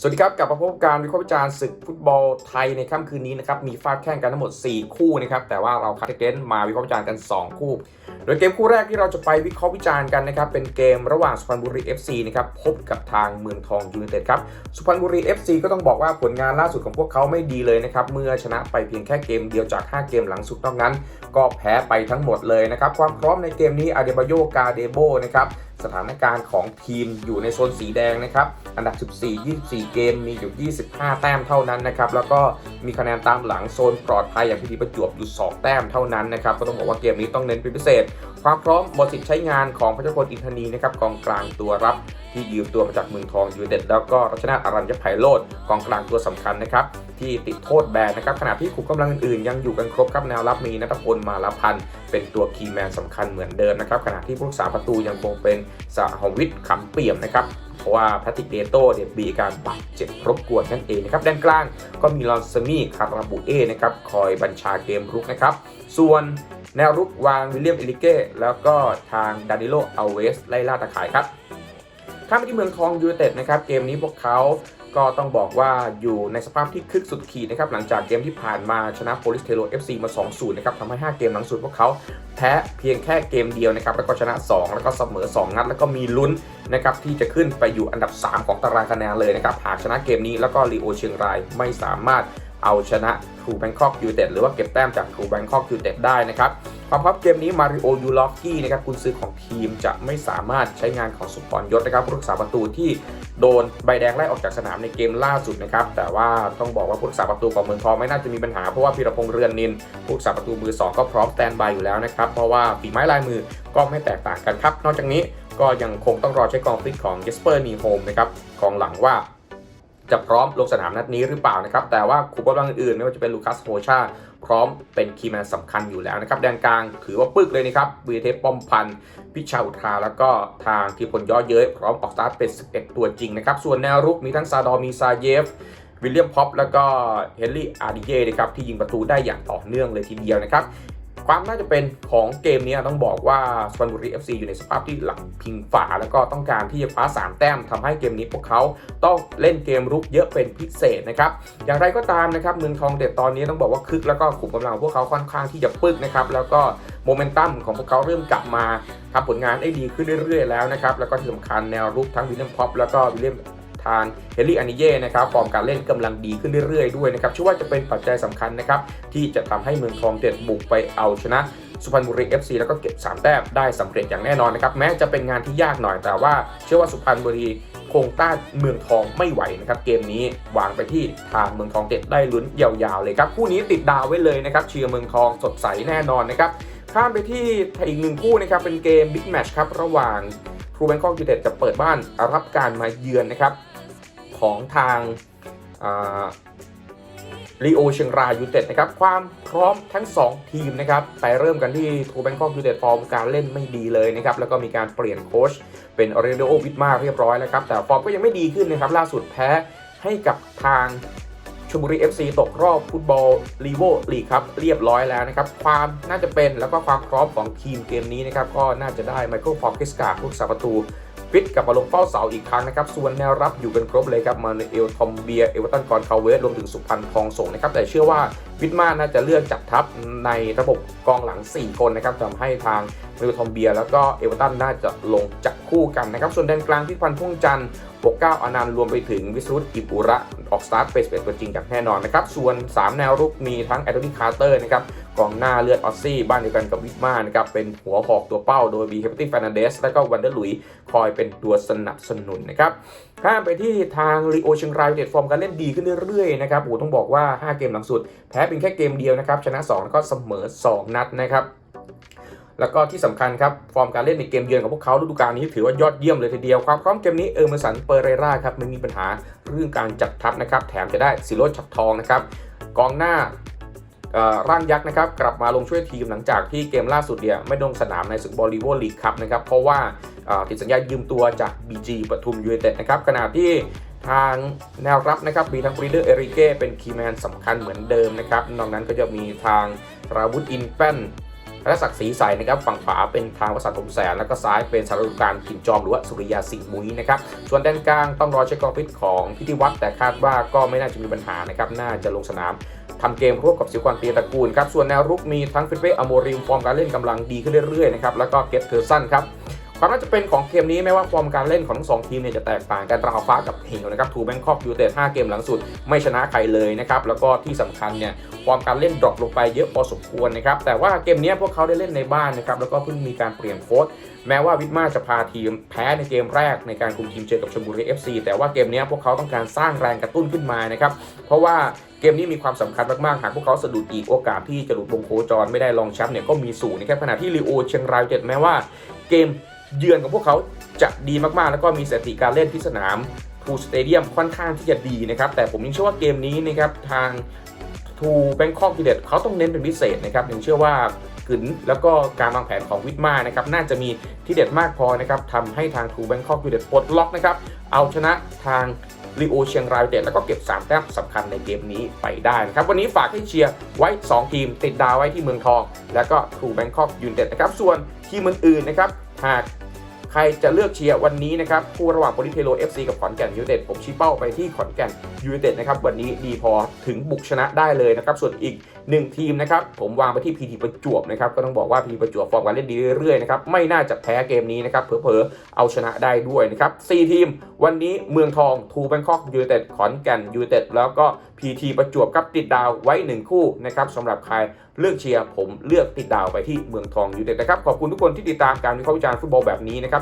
สวัสดีครับกลับมาพบการวิเคราะห์วิจารณ์ศึกฟุตบอลไทยในค่ำคืนนี้นะครับมีฟาดแข่งกันทั้งหมด 4 คู่นะครับแต่ว่าเราคัดเกนมาวิเคราะห์วิจารณ์กัน 2 คู่ โดยเกมคู่แรกที่เราจะไปวิเคราะห์วิจารณ์กันนะครับเป็นเกมระหว่างสุพรรณบุรี FC นะครับพบกับทางเมืองทองยูไนเต็ดครับสุพรรณบุรี FC ก็ต้องบอกว่าผลงานล่าสุดของพวกเขาไม่ดีเลยนะครับเมื่อชนะไปเพียงแค่เกมเดียวจาก 5 เกมหลังสุดนอกนั้น ก็แพ้ไปทั้งหมดเลยนะครับความพร้อมในเกมนี้อาเดบาโยกาเดโบนะครับสถานการณ์ของทีมอยู่ในโซนสีแดงนะครับอันดับ 14 24เกมมีอยู่ 25 แต้มเท่านั้นนะครับ แล้วก็มีคะแนนตามหลังโซนปลอดภัยอย่างพิธีประจวบอยู่ 2 แต้มเท่านั้นนะครับ ก็ต้องบอกว่าเกมนี้ต้องเน้นเป็นพิเศษ ความพร้อมหมดสิทธิ์ใช้งานของพระเจ้าพลอินทนีนะครับกองกลางตัวรับที่ยืมตัวมาจากเมืองทองยูเต็ดแล้วก็รัชนาอรัญญไพโรธกองกลางตัวสำคัญนะครับที่ติดโทษแบนนะครับขณะที่ขุมกำลังอื่นๆยังอยู่กันครบครับแนวรับมีนัทพลมาลพันธ์เป็นตัวคีย์แมนสำคัญเหมือนเดิมนะครับขณะที่ผู้รักษาประตูยังคงเป็นสหวิทย์ขำเปี่ยมนะครับ เพราะว่าแพทริกเดโต้เนี่ยมีการบาดเจ็บรบกวนนั่นเองนะครับด้านกลางก็มีลอนซามี่คาราบูเอนะครับคอยบัญชาเกมรุกนะครับส่วนแนวรุกวางวิลเลียมเอลิเก้แล้วก็ทางดานิโลอัลเวสไล่ล่าตะข่ายครับข้ามไปที่เมืองทองยูเต็ดนะครับเกมนี้พวกเขา ก็ต้องบอกว่าอยู่ในสภาพที่คึกสุดขีดนะครับหลังจากเกมที่ผ่านมาชนะโพลิสเทโร FC มา 2-0 นะครับทำให้ 5 เกมหลังสุดพวกเขาแพ้เพียงแค่เกมเดียวนะครับแล้วก็ชนะ 2 แล้วก็เสมอ 2 นัด แล้วก็มีลุ้นนะครับที่จะขึ้นไปอยู่อันดับ 3 ของตารางคะแนนเลยนะครับหากชนะเกมนี้แล้วก็ลีโอเชียงรายไม่สามารถเอาชนะทรูแบงคอกยูเต็ดหรือว่าเก็บแต้มจากทรูแบงคอกยูเต็ดได้นะครับความพร้อมเกมนี้มาริโอยูลอฟกี้นะครับกุนซื้อของทีมจะไม่สามารถใช้งานของสุพรยศนะครับผู้รักษาประตูที่โดนใบแดงไล่ออกจากสนามในเกมล่าสุดนะครับแต่ว่าต้องบอกว่าผู้รักษาประตูของเมืองทองไม่น่าจะมีปัญหาเพราะว่าพีรพงษ์เรือนนินผู้รักษาประตูมือ 2 ก็พร้อมสแตนบายอยู่แล้วนะครับเพราะว่าฝีไม้ลายมือก็ไม่แตกต่างกันครับนอกจากนี้ก็ยังคงต้องรอใช้กองฟิตของเจสเปอร์นีโฮมนะครับกองหลังว่า จะพร้อมลงสนามนัดนี้หรือเปล่านะครับ แต่ว่าขุมกำลังอื่นๆไม่ว่าจะเป็นลูคัสโฮชาพร้อมเป็นคีย์แมนสำคัญอยู่แล้วนะครับ แดนกลางถือว่าปึกเลยนะครับวีเทปป้อมพันธ์พิชาอุทราแล้วก็ทางทีพลย่อเย้ยพร้อมออกสตาร์ทเป็น 11 ตัวจริงนะครับ ส่วนแนวรุกมีทั้งซาดอมีซาเยฟวิลเลียมพ็อปแล้วก็เฮนรี่อาร์ดิเย่นะครับที่ยิงประตูได้อย่างต่อเนื่องเลยทีเดียวนะครับ ความน่าจะเป็นของเกมนี้ต้องบอกว่าสุพรรณบุรี FC อยู่ในสภาพที่หลังพิงฝา แล้วก็ต้องการที่จะคว้า3แต้มทำให้เกมนี้พวกเขาต้องเล่นเกมรุกเยอะเป็นพิเศษนะครับอย่างไรก็ตามนะครับเมืองทองเด็ดตอนนี้ต้องบอกว่าคึกแล้วก็ขุมกำลังของพวกเขาค่อนข้างที่จะปึกนะครับแล้วก็โมเมนตัมของพวกเขาเริ่มกลับมาทำผลงานได้ดีขึ้นเรื่อยๆแล้วนะครับแล้วก็ที่สำคัญแนวรุกทั้งวิลเลียมพ็อปแล้วก็วิลเลียม ทางเฮนรี่อานิเย่นะครับฟอร์มการเล่นกำลังดีขึ้นเรื่อยๆด้วยนะครับเชื่อว่าจะเป็นปัจจัยสำคัญนะครับที่จะทำให้เมืองทองเด็ดบุกไปเอาชนะสุพรรณบุรี FC แล้วก็เก็บ 3 แต้มได้สำเร็จอย่างแน่นอนนะครับแม้จะเป็นงานที่ยากหน่อยแต่ว่า เชื่อว่าสุพรรณบุรีคงต้านเมืองทองไม่ไหวนะครับเกมนี้วางไปที่ทางเมืองทองเด็ดได้ลุ้นยาวๆเลยครับคู่นี้ติดดาวไว้เลยนะครับเชียร์เมืองทองสดใสแน่นอนนะครับข้ามไปที่อีกหนึ่งคู่นะครับเป็นเกมบิ๊กแมชครับระหว่างทรูแบงคอกยูเต็ดจะเปิดบ้านรับการมาเยือนนะครับ ของทางลีโอเชียงรายยูเต็ดนะครับ ความพร้อมทั้ง 2 ทีมนะครับ ไปเริ่มกันที่ทูแบงคอกยูเต็ดฟอร์มการเล่นไม่ดีเลยนะครับ แล้วก็มีการเปลี่ยนโค้ชเป็นออเรโดวิทมาเรียบร้อยแล้วครับ แต่ฟอร์มก็ยังไม่ดีขึ้นนะครับ ล่าสุดแพ้ให้กับทางชลบุรี FC ตกรอบฟุตบอลลีโวลีครับ เรียบร้อยแล้วนะครับ ความน่าจะเป็นแล้วก็ความพร้อมของทีมเกมนี้นะครับ ก็น่าจะได้ไมเคิลฟอร์กิสกาผู้รักษาประตู ฟิตกลับมาลงเฝ้าเสาอีกครั้งนะครับ ส่วนแนวรับอยู่กันครบเลยครับ มาเอลทอมเบีย เอเวอร์ตันกอนคาเวสรวมถึงสุพรรณทองสงนะครับ แต่เชื่อว่าวิทมาน่าจะเลือกจัดทัพในระบบกองหลัง 4 คนนะครับทำให้ทางเอลทอมเบีย แล้วก็เอเวอร์ตันน่าจะลงจับคู่กันนะครับ ส่วนแดนกลางที่พันธ์พ่วงจันทร์ปกเก้าอนันต์รวมไปถึงวิสรุตกิปุระออกสตาร์ทเป็นตัวจริงอย่างแน่นอนนะครับ ส่วน 3 แนวรุกมีทั้งแอดดี้คาร์เตอร์นะครับ กองหน้าเลือดออสซี่บ้านเดียวกันกับวิทมานะครับเป็นหัวหอกตัวเป้าโดยมีเฮปตี้ฟ r น a เดสและก็วันเดอร์ลุยคอยเป็นตัวสนับสนุนนะครับข้ามไปที่ทางลีโอเชียงรายเด็ดฟอร์มการเล่นดีขึ้นเรื่อยๆนะครับโอ้ต้องบอกว่า 5 เกมหลังสุด แพ้เป็นแค่เกมเดียวนะครับชนะ 2 แล้วก็เสมอ 2 นัดนะครับแล้วก็ที่สำคัญครับ ฟอร์มการเล่นในเกมเยือนของพวกเขาฤดูกาลนี้ถือว่ายอดเยี่ยมเลยทีเดียวความพร้อมเกมนี้เออร์เมสันเปเรราครับไม่มีปัญหาเรื่องการจัดทัพนะครับ แถมจะได้ซิโรชับทองนะครับกองหน้า ร่างยักษ์นะครับกลับมาลงช่วยทีมหลังจากที่เกมล่าสุดเนี่ยไม่ลงสนามในศึกบอลลีโวลีกครับนะครับเพราะว่าติดสัญญายืมตัวจาก BG ปทุมยูเนเต็ดนะครับขณะที่ทางแนวรับนะครับมีทั้งบรีเดอร์เอริเก้เป็นคีย์แมนสำคัญเหมือนเดิมนะครับนอกนั้นก็จะมีทางราวุธอินแป้น และศักดิ์ศรีใสนะครับฝั่งขวาเป็นทางวสันต์สมแสน แล้วก็ซ้ายเป็นสารุการถิ่นจอมหรือว่าสุริยาสิงห์มุ้ยนะครับส่วนด้านกลางต้องรอเช็คความฟิษของพิธีวัตรแต่คาดว่าก็ไม่น่าจะมีปัญหานะครับน่าจะลงสนามทำเกมร่วมกับสิวควนเตียตระกูลครับส่วนแนวรุกมีทั้งฟิเป้อโมริมฟอร์มการเล่นกำลังดีขึ้นเรื่อยๆนะครับแล้วก็เกตเทอร์สันครับ ความน่าจะเป็นของเกมนี้ไม่ว่าฟอร์มการเล่นของทั้งสองทีมเนี่ยจะแตกต่างกันราวฟ้ากับเหวนะครับทูแบงคอกยูเต็ด5เกมหลังสุดไม่ชนะใครเลยนะครับแล้วก็ที่สำคัญเนี่ยฟอร์มการเล่นดรอปลงไปเยอะพอสมควรนะครับแต่ว่าเกมนี้พวกเขาได้เล่นในบ้านนะครับแล้วก็เพิ่งมีการเปลี่ยนโค้ชแม้ว่าวิทมาจะพาทีมแพ้ในเกมแรกในการคุมทีมเจอกับชลบุรี FC แต่ว่าเกมนี้พวกเขาต้องการสร้างแรงกระตุ้นขึ้นมานะครับเพราะว่าเกมนี้มีความสำคัญมากๆ หากพวกเขาสะดุดอีกโอกาสที่จะหลุดวงโคจรไม่ได้รองแชมป์เนี่ยก็มีสูงนะครับขณะที่ลีโอเชียงรายเจ็ดแม้ว่าเกม เยือนของพวกเขาจะดีมากๆ แล้วก็มีสถิติการเล่นที่สนามทูสเตเดียมค่อนข้างที่จะดีนะครับ แต่ผมยังเชื่อว่าเกมนี้นะครับทางทูแบงคอกทีเด็ดเขาต้องเน้นเป็นพิเศษนะครับยังเชื่อว่ากึนแล้วก็การวางแผนของวิทมานะครับน่าจะมีที่เด็ดมากพอนะครับทำให้ทางทูแบงคอกทีเด็ดปลดล็อกนะครับเอาชนะทางลีโอเชียงรายเต็ดแล้วก็เก็บ 3 แต้มสำคัญในเกมนี้ไปได้นะครับวันนี้ฝากให้เชียร์ไว้ 2 ทีม ติดดาวไว้ที่เมืองทอง แล้วก็ทูแบงคอกยูไนเต็ดนะครับส่วนทีมอื่นๆนะครับหาก ใครจะเลือกเชียร์วันนี้นะครับคู่ระหว่างโปลิเทโล FC กับขอนแก่นยูไนเต็ดผมชี้เป้าไปที่ขอนแก่นยูไนเต็ดนะครับวันนี้ดีพอถึงบุกชนะได้เลยนะครับส่วนอีกหนึ่งทีมนะครับผมวางไปที่พีทีประจวบนะครับก็ต้องบอกว่าพีทีประจวบฟอร์มการเล่นดีเรื่อยๆนะครับไม่น่าจะแพ้เกมนี้นะครับเผลอๆเอาชนะได้ด้วยนะครับสี่ทีม วันนี้เมืองทองทูแบงคอกยูไนเต็ดขอนแก่นยูไนเต็ดแล้วก็พีทีประจวบครับติดดาวไว้หนึ่งคู่นะครับสำหรับใครเลือกเชียร์ผมเลือกติดดาวไปที่เมืองทองยูเต็ดนะครับขอบคุณทุกคนที่ติดตามการวิเคราะห์วิจารณ์ฟุตบอลแบบนี้นะครับ